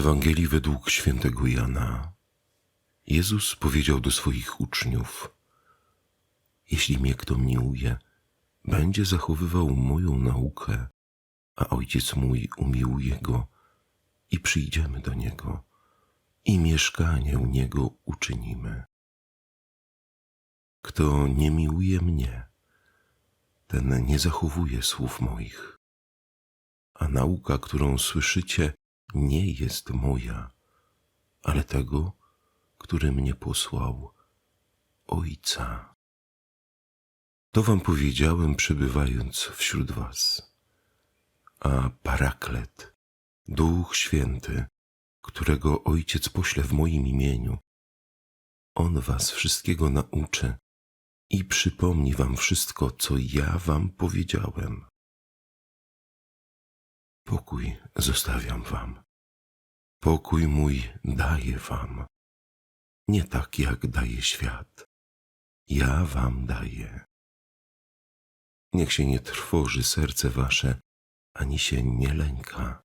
Ewangelii według świętego Jana. Jezus powiedział do swoich uczniów: Jeśli mnie kto miłuje, będzie zachowywał moją naukę, a ojciec mój umiłuje go i przyjdziemy do niego i mieszkanie u niego uczynimy. Kto nie miłuje mnie, ten nie zachowuje słów moich, a nauka, którą słyszycie, nie jest moja, ale tego, który mnie posłał, Ojca. To wam powiedziałem, przebywając wśród was. A Paraklet, Duch Święty, którego Ojciec pośle w moim imieniu, On was wszystkiego nauczy i przypomni wam wszystko, co ja wam powiedziałem. Pokój zostawiam wam. Pokój mój daję wam. Nie tak, jak daje świat. Ja wam daję. Niech się nie trwoży serce wasze, ani się nie lęka.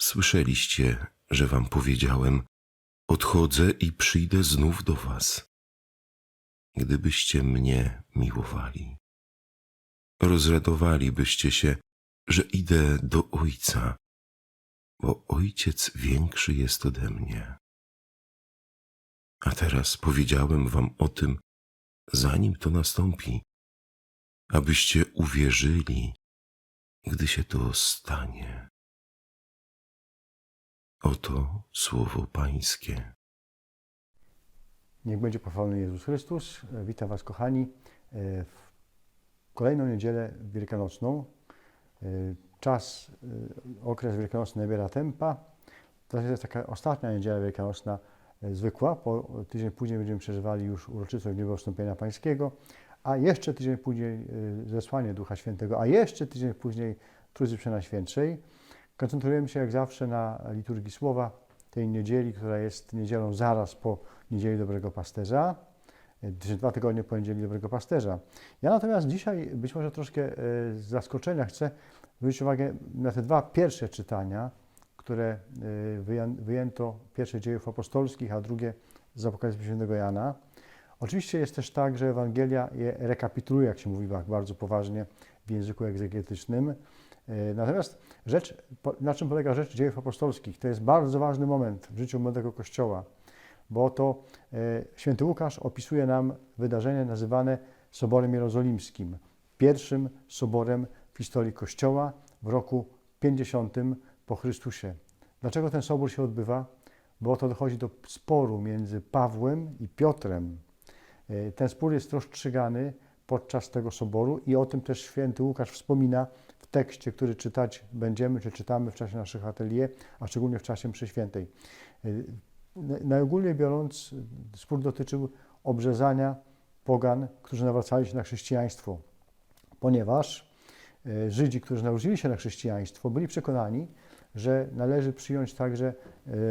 Słyszeliście, że wam powiedziałem, odchodzę i przyjdę znów do was. Gdybyście mnie miłowali, rozradowalibyście się, że idę do Ojca, bo Ojciec większy jest ode mnie. A teraz powiedziałem wam o tym, zanim to nastąpi, abyście uwierzyli, gdy się to stanie. Oto słowo Pańskie. Niech będzie pochwalony Jezus Chrystus. Witam Was, kochani, w kolejną niedzielę wielkanocną. E, Czas, e, okres wielkanocny nabiera tempa. To jest taka ostatnia niedziela wielkanocna e, zwykła. Po tydzień później będziemy przeżywali już uroczystość Niebowstąpienia Pańskiego, a jeszcze tydzień później zesłanie Ducha Świętego, a jeszcze tydzień później Trójcy Przenajświętszej. Koncentrujemy się jak zawsze na liturgii Słowa tej niedzieli, która jest niedzielą zaraz po Niedzieli Dobrego Pasterza, dwa tygodnie po Niedzieli Dobrego Pasterza. Ja natomiast dzisiaj być może troszkę e, z zaskoczenia chcę zwrócić uwagę na te dwa pierwsze czytania, które e, wyję- wyjęto pierwsze dziejów apostolskich, a drugie z Apokalipsy Świętego Jana. Oczywiście jest też tak, że Ewangelia je rekapituluje, jak się mówi bardzo poważnie w języku egzegetycznym. E, Natomiast rzecz, na czym polega rzecz dziejów apostolskich? To jest bardzo ważny moment w życiu młodego Kościoła, bo to e, święty Łukasz opisuje nam wydarzenie nazywane Soborem Jerozolimskim, pierwszym soborem w historii Kościoła w roku 50 po Chrystusie. Dlaczego ten sobór się odbywa? Bo to dochodzi do sporu między Pawłem i Piotrem. E, Ten spór jest rozstrzygany podczas tego soboru i o tym też święty Łukasz wspomina w tekście, który czytać będziemy, czy czytamy w czasie naszych atelier, a szczególnie w czasie mszy świętej. Na- Najogólniej biorąc, spór dotyczył obrzezania pogan, którzy nawracali się na chrześcijaństwo, ponieważ y, Żydzi, którzy nawrócili się na chrześcijaństwo, byli przekonani, że należy przyjąć także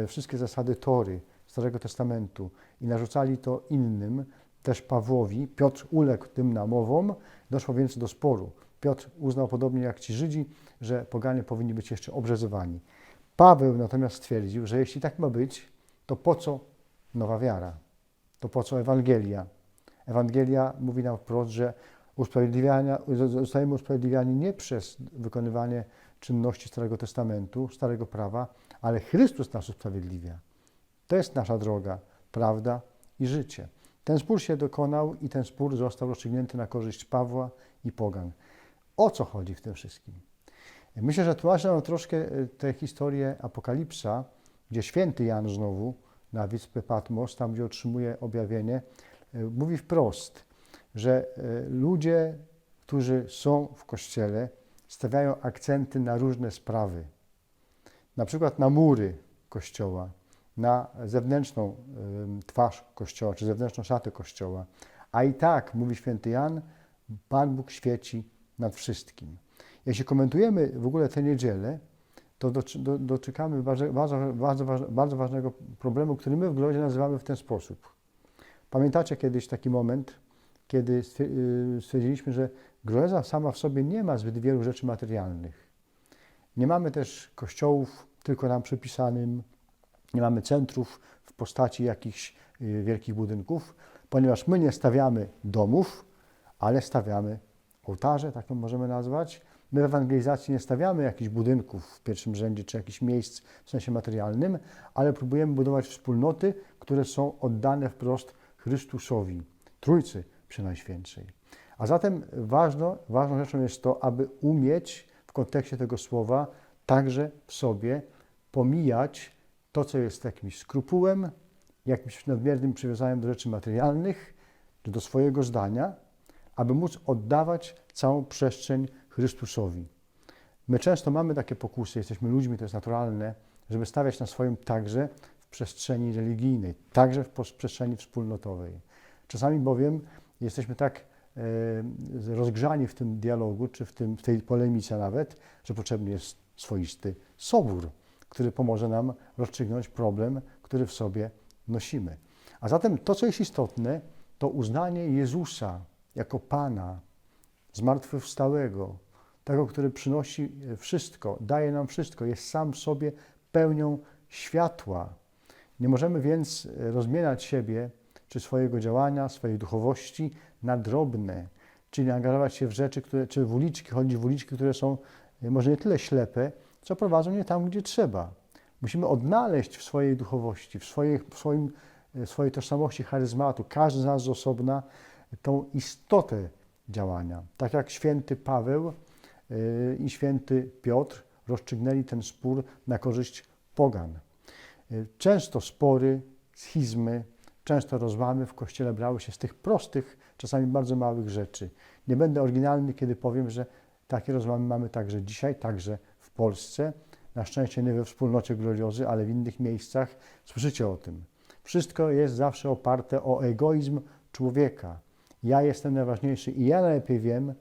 y, wszystkie zasady Tory, Starego Testamentu i narzucali to innym, też Pawłowi. Piotr uległ tym namowom, doszło więc do sporu. Piotr uznał podobnie jak ci Żydzi, że poganie powinni być jeszcze obrzezowani. Paweł natomiast stwierdził, że jeśli tak ma być, to po co nowa wiara? To po co Ewangelia? Ewangelia mówi nam wprost, że usprawiedliwiania, zostajemy usprawiedliwiani nie przez wykonywanie czynności Starego Testamentu, Starego Prawa, ale Chrystus nas usprawiedliwia. To jest nasza droga, prawda i życie. Ten spór się dokonał i ten spór został rozstrzygnięty na korzyść Pawła i Pogan. O co chodzi w tym wszystkim? Myślę, że tłumaczy nam troszkę e, tę historię Apokalipsa, gdzie święty Jan znowu na wyspę Patmos, tam gdzie otrzymuje objawienie, e, mówi wprost, że e, ludzie, którzy są w kościele, stawiają akcenty na różne sprawy. Na przykład na mury kościoła, na zewnętrzną twarz kościoła, czy zewnętrzną szatę kościoła. A i tak, mówi święty Jan, Pan Bóg świeci nad wszystkim. Jeśli komentujemy w ogóle tę niedzielę, to doczekamy bardzo, bardzo, bardzo, bardzo ważnego problemu, który my w Glodzie nazywamy w ten sposób. Pamiętacie kiedyś taki moment, kiedy y, stwierdziliśmy, że Groeza sama w sobie nie ma zbyt wielu rzeczy materialnych. Nie mamy też kościołów tylko nam przypisanym, nie mamy centrów w postaci jakichś y, wielkich budynków, ponieważ my nie stawiamy domów, ale stawiamy ołtarze, tak to możemy nazwać. My w ewangelizacji nie stawiamy jakichś budynków w pierwszym rzędzie, czy jakichś miejsc w sensie materialnym, ale próbujemy budować wspólnoty, które są oddane wprost Chrystusowi, Trójcy Przenajświętszej. A zatem ważno, ważną rzeczą jest to, aby umieć w kontekście tego słowa także w sobie pomijać to, co jest jakimś skrupułem, jakimś nadmiernym przywiązaniem do rzeczy materialnych, czy do swojego zdania, aby móc oddawać całą przestrzeń Chrystusowi. My często mamy takie pokusy, jesteśmy ludźmi, to jest naturalne, żeby stawiać na swoim także w przestrzeni religijnej, także w przestrzeni wspólnotowej. Czasami bowiem jesteśmy tak e, rozgrzani w tym dialogu, czy w, tym, w tej polemice nawet, że potrzebny jest swoisty sobór, który pomoże nam rozstrzygnąć problem, który w sobie nosimy. A zatem to, co jest istotne, to uznanie Jezusa jako Pana, zmartwychwstałego, tego, który przynosi wszystko, daje nam wszystko, jest sam w sobie pełnią światła. Nie możemy więc rozmieniać siebie czy swojego działania, swojej duchowości na drobne, czyli angażować się w rzeczy, które, czy w uliczki, chodzić w uliczki, które są e, może nie tyle ślepe, co prowadzą nie tam, gdzie trzeba. Musimy odnaleźć w swojej duchowości, w, swojej, w swoim, e, swojej tożsamości charyzmatu, każdy z nas z osobna, tą istotę działania. Tak jak święty Paweł i święty Piotr rozstrzygnęli ten spór na korzyść pogan. Yy, Często spory, schizmy, często rozłamy w Kościele brały się z tych prostych, czasami bardzo małych rzeczy. Nie będę oryginalny, kiedy powiem, że takie rozłamy mamy także dzisiaj, także w Polsce. Na szczęście nie we wspólnocie gloriozy, ale w innych miejscach słyszycie o tym. Wszystko jest zawsze oparte o egoizm człowieka. Ja jestem najważniejszy i ja najlepiej wiem,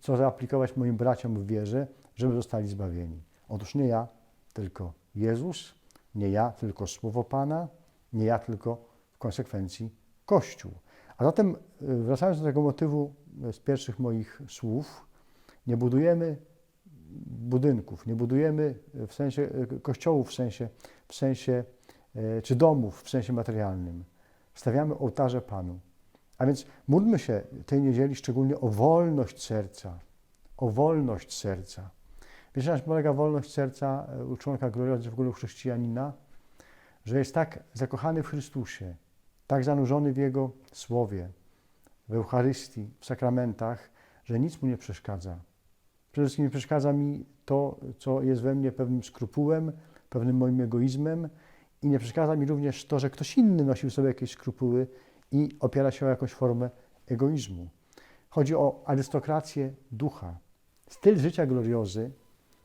co zaaplikować moim braciom w wierze, żeby zostali zbawieni. Otóż nie ja, tylko Jezus, nie ja, tylko Słowo Pana, nie ja, tylko w konsekwencji Kościół. A zatem, y, wracając do tego motywu y, z pierwszych moich słów, nie budujemy budynków, nie budujemy w sensie y, kościołów, w sensie, w sensie y, czy domów w sensie materialnym. Stawiamy ołtarze Panu. A więc módlmy się tej niedzieli szczególnie o wolność serca. O wolność serca. Wiecie, na czym polega wolność serca e, u członka gloriozy, w ogóle chrześcijanina? Że jest tak zakochany w Chrystusie, tak zanurzony w Jego Słowie, w Eucharystii, w sakramentach, że nic mu nie przeszkadza. Przede wszystkim nie przeszkadza mi to, co jest we mnie pewnym skrupułem, pewnym moim egoizmem i nie przeszkadza mi również to, że ktoś inny nosił sobie jakieś skrupuły i opiera się o jakąś formę egoizmu. Chodzi o arystokrację ducha. Styl życia gloriozy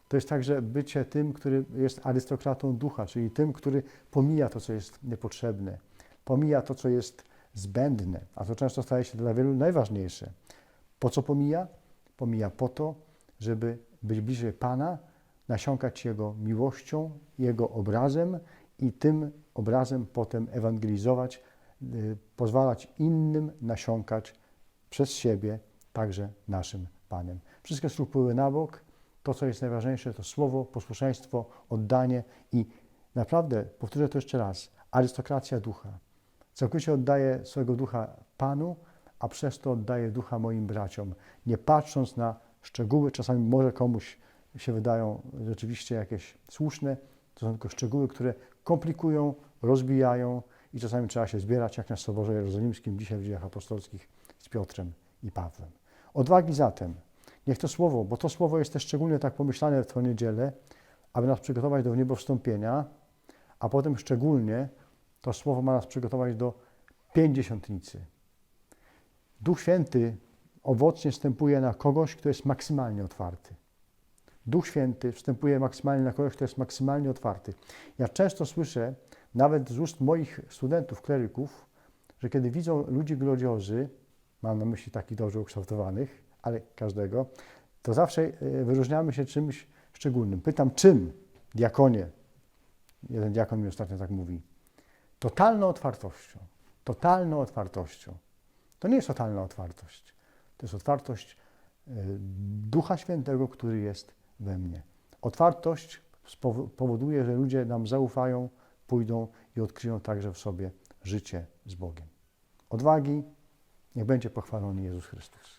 to jest także bycie tym, który jest arystokratą ducha, czyli tym, który pomija to, co jest niepotrzebne, pomija to, co jest zbędne, a to często staje się dla wielu najważniejsze. Po co pomija? Pomija po to, żeby być bliżej Pana, nasiąkać Jego miłością, Jego obrazem i tym obrazem potem ewangelizować, pozwalać innym nasiąkać przez siebie także naszym Panem. Wszystkie skrupuły na bok. To, co jest najważniejsze, to słowo, posłuszeństwo, oddanie i naprawdę, powtórzę to jeszcze raz, arystokracja ducha. Całkowicie oddaję swojego ducha Panu, a przez to oddaję ducha moim braciom, nie patrząc na szczegóły. Czasami może komuś się wydają rzeczywiście jakieś słuszne, to są tylko szczegóły, które komplikują, rozbijają i czasami trzeba się zbierać, jak na Soborze Jerozolimskim, dzisiaj w dziejach apostolskich z Piotrem i Pawłem. Odwagi zatem. Niech to słowo, bo to słowo jest też szczególnie tak pomyślane w tę niedzielę, aby nas przygotować do niebowstąpienia, a potem szczególnie to słowo ma nas przygotować do pięćdziesiątnicy. Duch Święty owocnie wstępuje na kogoś, kto jest maksymalnie otwarty. Duch Święty wstępuje maksymalnie na kogoś, kto jest maksymalnie otwarty. Ja często słyszę, nawet z ust moich studentów, kleryków, że kiedy widzą ludzi gloriozy, mam na myśli takich dobrze ukształtowanych, ale każdego, to zawsze e, wyróżniamy się czymś szczególnym. Pytam, czym? Diakonie. Jeden diakon mi ostatnio tak mówi. Totalną otwartością. Totalną otwartością. To nie jest totalna otwartość. To jest otwartość e, Ducha Świętego, który jest we mnie. Otwartość powoduje, że ludzie nam zaufają, pójdą i odkryją także w sobie życie z Bogiem. Odwagi, niech będzie pochwalony Jezus Chrystus.